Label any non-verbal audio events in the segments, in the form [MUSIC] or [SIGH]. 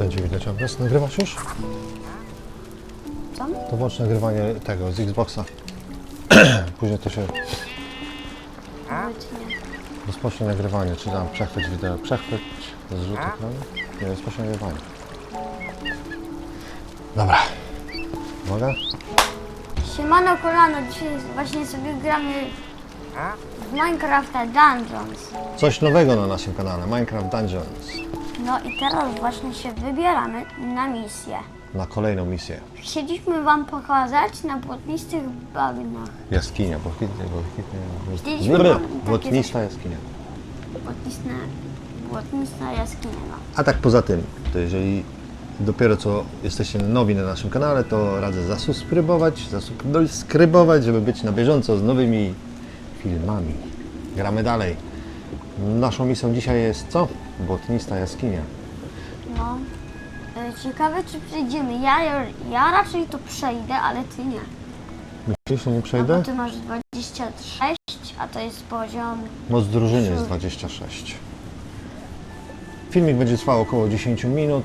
będzie widać obraz. Nagrywasz już? Co? To włącz nagrywanie tego z Xboxa. [CLEARS THROAT] Później to się rozpocznie nagrywanie, czy tam przechwyć wideo, przechwyć, zrzut ekranu. Nie, rozpocznie nagrywanie. Dobra. Uwaga. Siemano kolano, dzisiaj właśnie sobie gramy w Minecrafta Dungeons. Coś nowego na naszym kanale, Minecraft Dungeons. No i teraz właśnie się wybieramy na misję. Na kolejną misję. Chcieliśmy wam pokazać na błotnistych bagnach. Jaskinia, błotnista, błotnista, takie błotnista jaskinia. Błotnistna, błotnista jaskinia. no. A tak poza tym, to jeżeli dopiero co jesteście nowi na naszym kanale, to radzę zasubskrybować, zasubskrybować, żeby być na bieżąco z nowymi filmami. Gramy dalej. Naszą misją dzisiaj jest co? Błotnista jaskinia. No. E, Ciekawe czy przejdziemy. Ja, ja, raczej to przejdę, ale ty nie. Myślisz, że nie No przejdę? bo ty masz 26, a to jest poziom. Moc drużyny jest 26. Filmik będzie trwał około 10 minut.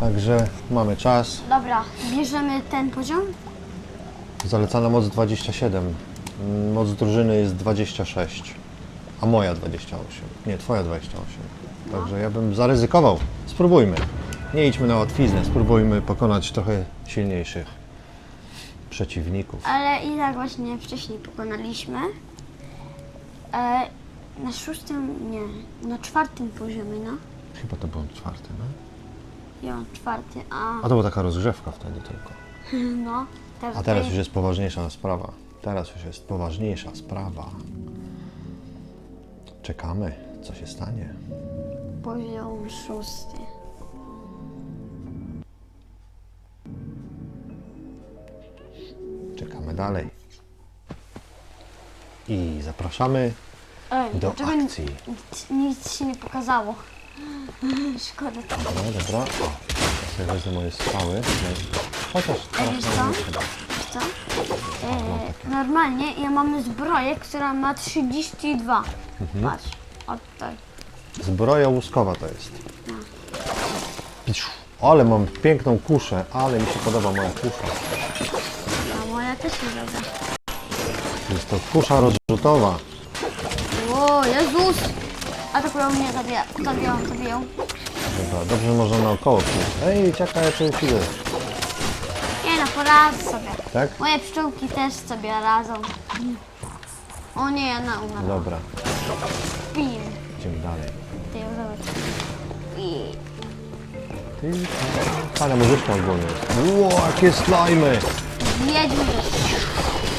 Także mamy czas. Dobra, bierzemy ten poziom? Zalecana moc 27. Mm, Moc drużyny jest 26. A moja 28. Nie, twoja 28. Także ja bym zaryzykował. Spróbujmy. Nie idźmy na łatwiznę. Spróbujmy pokonać trochę silniejszych przeciwników. Ale i tak właśnie wcześniej pokonaliśmy. E, na szóstym, nie, na czwartym poziomie, no. Chyba to był czwarty, no? Ja czwarty, a A to była taka rozgrzewka wtedy tylko. [LAUGHS] no. Teraz A teraz już jest poważniejsza sprawa. Teraz już jest poważniejsza sprawa. Czekamy, co się stanie. poziom szósty. Czekamy dalej. I zapraszamy Ej, do dlaczego akcji. nic, nic się nie pokazało? [LAUGHS] Szkoda. Dobra, dobra. O, ja sobie wezmę moje strzały. Chociaż teraz wiesz co? Wiesz co? E, normalnie ja mamy zbroję, która ma 32. Mhm. Patrz, od tutaj. Zbroja łuskowa to jest. Piciu. Ale mam piękną kuszę, ale mi się podoba moja kusza. A moja też się zgadza. Jest to kusza rozrzutowa. O, Jezus! Atakują mnie, zabiją, zabiją. Dobra, dobrze można naokoło pójść. Ej, czekaj, ja. Nie no, poradzę sobie. Tak? Moje pszczółki też sobie radzą. O nie, ja na umarłam. Dobra, Pim. idziemy dalej. Ty ją zobacz. I... Ty, Fajna muzyczka ogólnie jest. Ło, jakie slajmy! Wiedźmy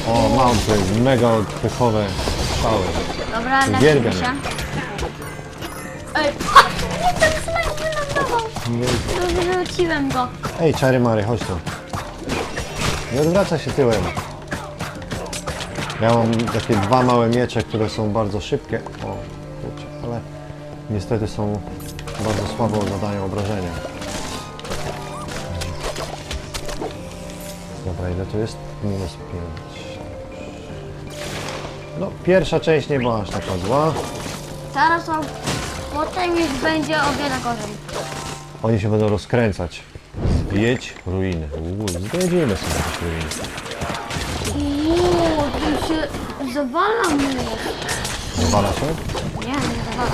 O, mam tu mega pychowe strzały. Dobra, Uwielbiam lecimy się. je. Ej, patrz, [LAUGHS] nie ten slajd wylądował. No, Wyrzuciłem go. Ej, czary Mary, chodź tu. Nie odwraca się tyłem. Ja mam takie dwa małe miecze, które są bardzo szybkie. O, kurczę, ale niestety są bardzo słabo zadają obrażenia. Dobra, ile to jest? Minus 5. No, pierwsza część nie była aż taka zła. Teraz to potem już będzie o wiele gorzej. Oni się będą rozkręcać. Zwiedź ruiny. Uuu, sobie jakieś ruiny. Uuu, tu się zawala mnie. Zwala się? Nie, nie zawala.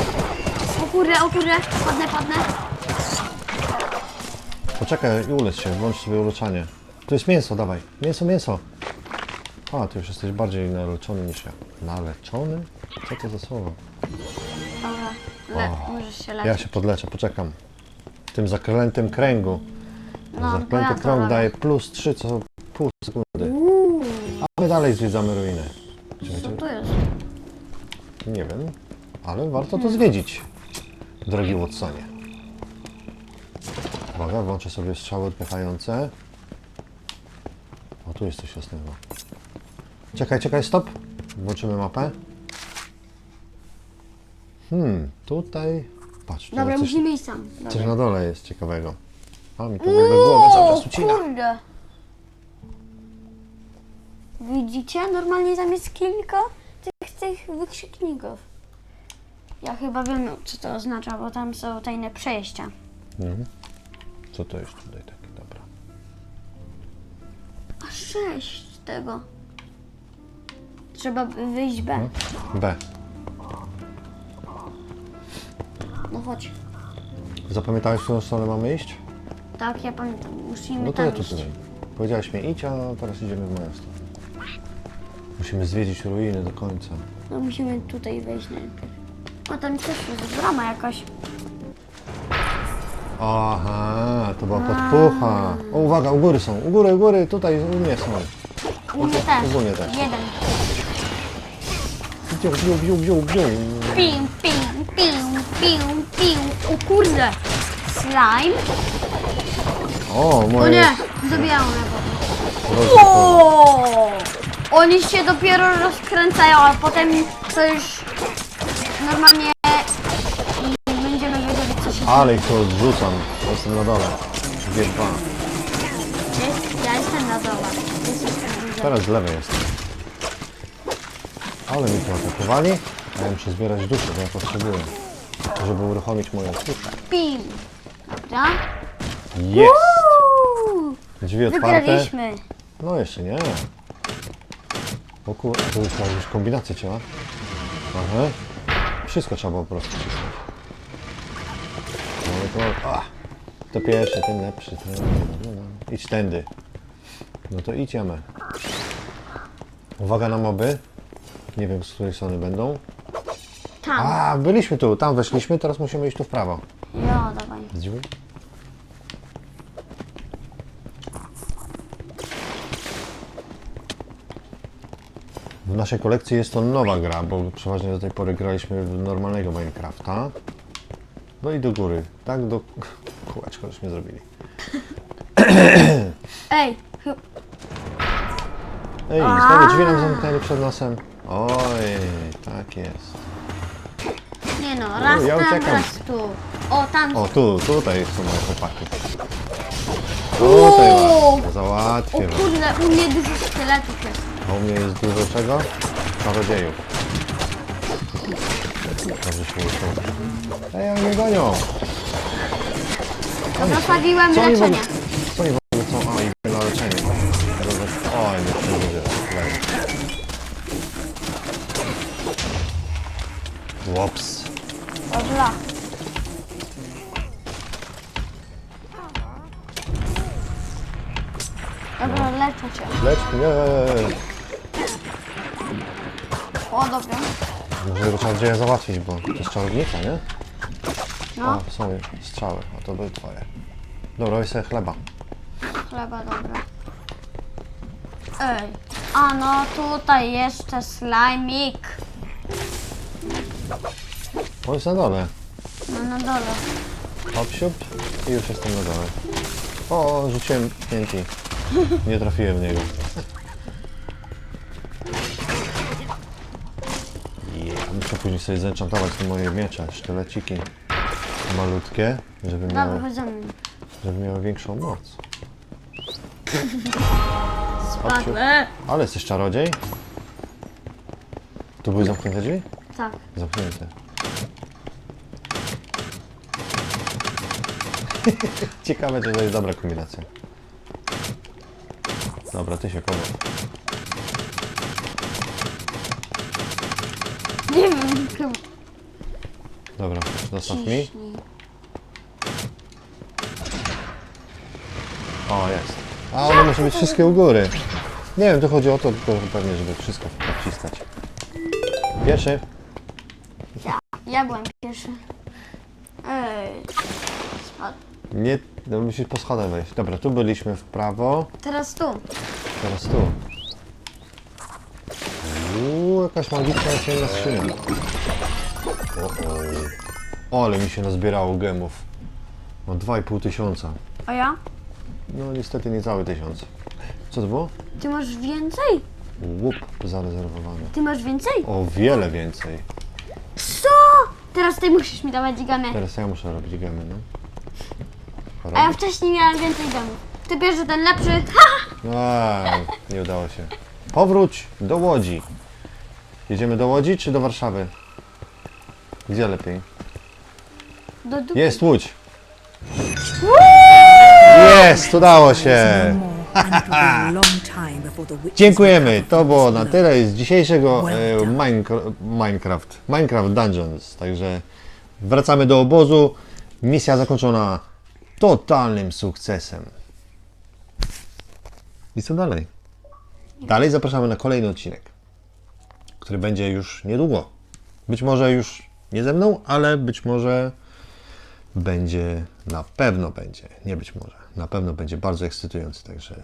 O kurde, o kurde, padnę, padnę. Poczekaj i ulecz się, włącz sobie uleczanie. To jest mięso, dawaj. Mięso, mięso. A, ty już jesteś bardziej naleczony niż ja. Naleczony? Co to za słowo? Dobra, le, możesz się leczyć. Ja się podleczę, poczekam. W tym zaklętym kręgu. No, Zaklęty krąg daje plus 3 co pół sekundy. Uuu, A my dalej zwiedzamy ruiny. co tu jest? nie wiem, ale warto to zwiedzić, drogi Watsonie. Uwaga, włączę sobie strzały odpychające. O, tu jest coś jasnego. Czekaj, czekaj, stop. Włączymy mapę. Hmm, tutaj... Patrz, tu Dobra, coś, musimy iść sam. coś Dobra. na dole jest ciekawego. A, mi to jakby głowę cały czas ucina. kurde. Widzicie? Normalnie tam jest kilka tych, tych wykrzykników. Ja chyba wiem, co to oznacza, bo tam są tajne przejścia. Mhm. Co to jest tutaj takie? Dobra. A sześć tego. Trzeba by wyjść B. B. No chodź. Zapamiętałeś, w którą stronę mamy iść? Tak, ja pamiętam. Musimy No to tam ja tu iść. tutaj. Powiedziałeś mi idź, a teraz idziemy w moją stronę. Musimy zwiedzić ruiny do końca. No musimy tutaj wejść najpierw. O, tam też jest brama jakaś. Aha, to była podpucha. O, uwaga, u góry są. U góry, u góry, tutaj u mnie są. U mnie też. ogólnie też. Jeden. Biu, biu, biu, biu, biu. Pim, pim, pim, pim, pim. O kurde. Slime. O, O moje nie, zabijałem go. rozrykowe. O! Oni się dopiero rozkręcają, a potem to już normalnie mm, będziemy wiedzieli co się Ale ich to odrzucam. Jestem na dole. Dwie, dwa. dzieje. Ja jestem na dole. Jest jestem. Teraz z lewej jestem. Ale mi tu atakowali. Ja muszę zbierać duszę, bo ja potrzebuję. Żeby uruchomić moją duszę. Pim. Dobra. Jest! Uuu, Drzwi otwarte. Wygraliśmy. No jeszcze nie. O kur... To już ma jakieś kombinacje trzeba. Aha. Wszystko trzeba po prostu cisnąć. No to... A! To pierwszy, ten lepszy. Ten... No, no. Idź tędy. No to idź jamy. Uwaga na moby. Nie wiem z której strony będą. Tam. A, byliśmy tu, tam weszliśmy, teraz musimy iść tu w prawo. Jo, dawaj. Z drzwi? W naszej kolekcji jest to nowa gra, bo przeważnie do tej pory graliśmy w normalnego Minecrafta. No i do góry, tak? Do... [LAUGHS] Kółeczko już nie zrobili. [COUGHS] Ej, Ej, znowu drzwi nam zamknęli przed nosem. Oj, tak jest. nie no, raz ja tam, uciekam. raz tu. O, tam. O, tu, tutaj są moje chłopaki. Tutaj O! was, O załatwię was. kurde, u mnie dużo szkieletów jest. A u mnie jest dużo czego? Czarodziejów. Dobrze się uszło. Ej, oni mnie gonią! Zostawiłem Co oni w ogóle, leczenie. co oni w ogóle są? A, i na leczenie. Oj, nie przebudzę. Łops. Dobra. Dobra, leczę cię. Lecz mnie! O, dobra. Może tego czarodzieja załatwić, bo to jest czarownica, nie? No, O, są strzały, a to były twoje. Dobra, weź sobie chleba. chleba, dobra. Ej. A no, tutaj jeszcze slajmik. On jest na dole. No na dole. Hop, siup i już jestem na dole. O, rzuciłem TNT. Nie trafiłem w niego. Muszę później sobie zenchantować te moje miecze, sztyleciki malutkie, żeby miały, żeby miały większą moc. Spadłem. Ale jesteś czarodziej? Tu były zamknięte drzwi? Tak. Zamknięte. [LAUGHS] Ciekawe, czy to jest dobra kombinacja. Dobra, ty się koło. Nie wiem, chyba. Dobra, zostaw mi. Ciśnij. O, jest. A one muszą być wszystkie u góry. Nie wiem, tu chodzi o to tylko pewnie, żeby wszystko wciskać. Pierwszy. Ja, ja byłem pierwszy. Ej. Spadł. Nie, no musisz po schodach wejść. Dobra, tu byliśmy w prawo, Teraz tu. teraz tu. Jakaś magiczna ciemna skrzynia. O, o. ale mi się nazbierało gemów. Mam 2,5 tysiąca. A ja? No niestety nie cały tysiąc. Co to było? Ty masz więcej? Łup zarezerwowane. Ty masz więcej? O wiele więcej. Co? Teraz ty musisz mi dawać gamy. Teraz ja muszę robić gemy, no. A ja wcześniej miałem więcej gamów. Ty bierze ten lepszy. Ha! [LAUGHS] A, nie udało się. Powróć do Łodzi. Jedziemy do Łodzi czy do Warszawy? Gdzie lepiej? Do dupy. Jest Łódź. Jest, udało się. [LAUGHS] Dziękujemy. To było na tyle z dzisiejszego e. Minecraft, Minecraft, Minecraft Dungeons. Także wracamy do obozu. Misja zakończona totalnym sukcesem. I co dalej? Dalej zapraszamy na kolejny odcinek, który będzie już niedługo. Być może już nie ze mną, ale być może będzie, na pewno będzie, nie być może, na pewno będzie bardzo ekscytujący, także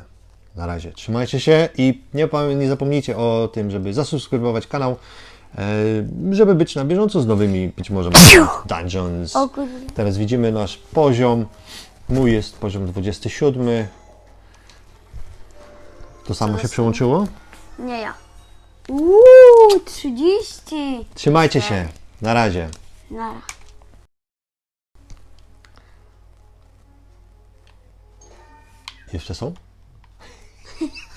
na razie trzymajcie się i nie, nie zapomnijcie o tym, żeby zasubskrybować kanał, e, żeby być na bieżąco z nowymi, być może Dungeons. Teraz widzimy nasz poziom, mój jest poziom 27. To samo się przełączyło? Nie ja. Uuu, 30. Trzymajcie się. Na razie. Nara. Jeszcze są? [LAUGHS]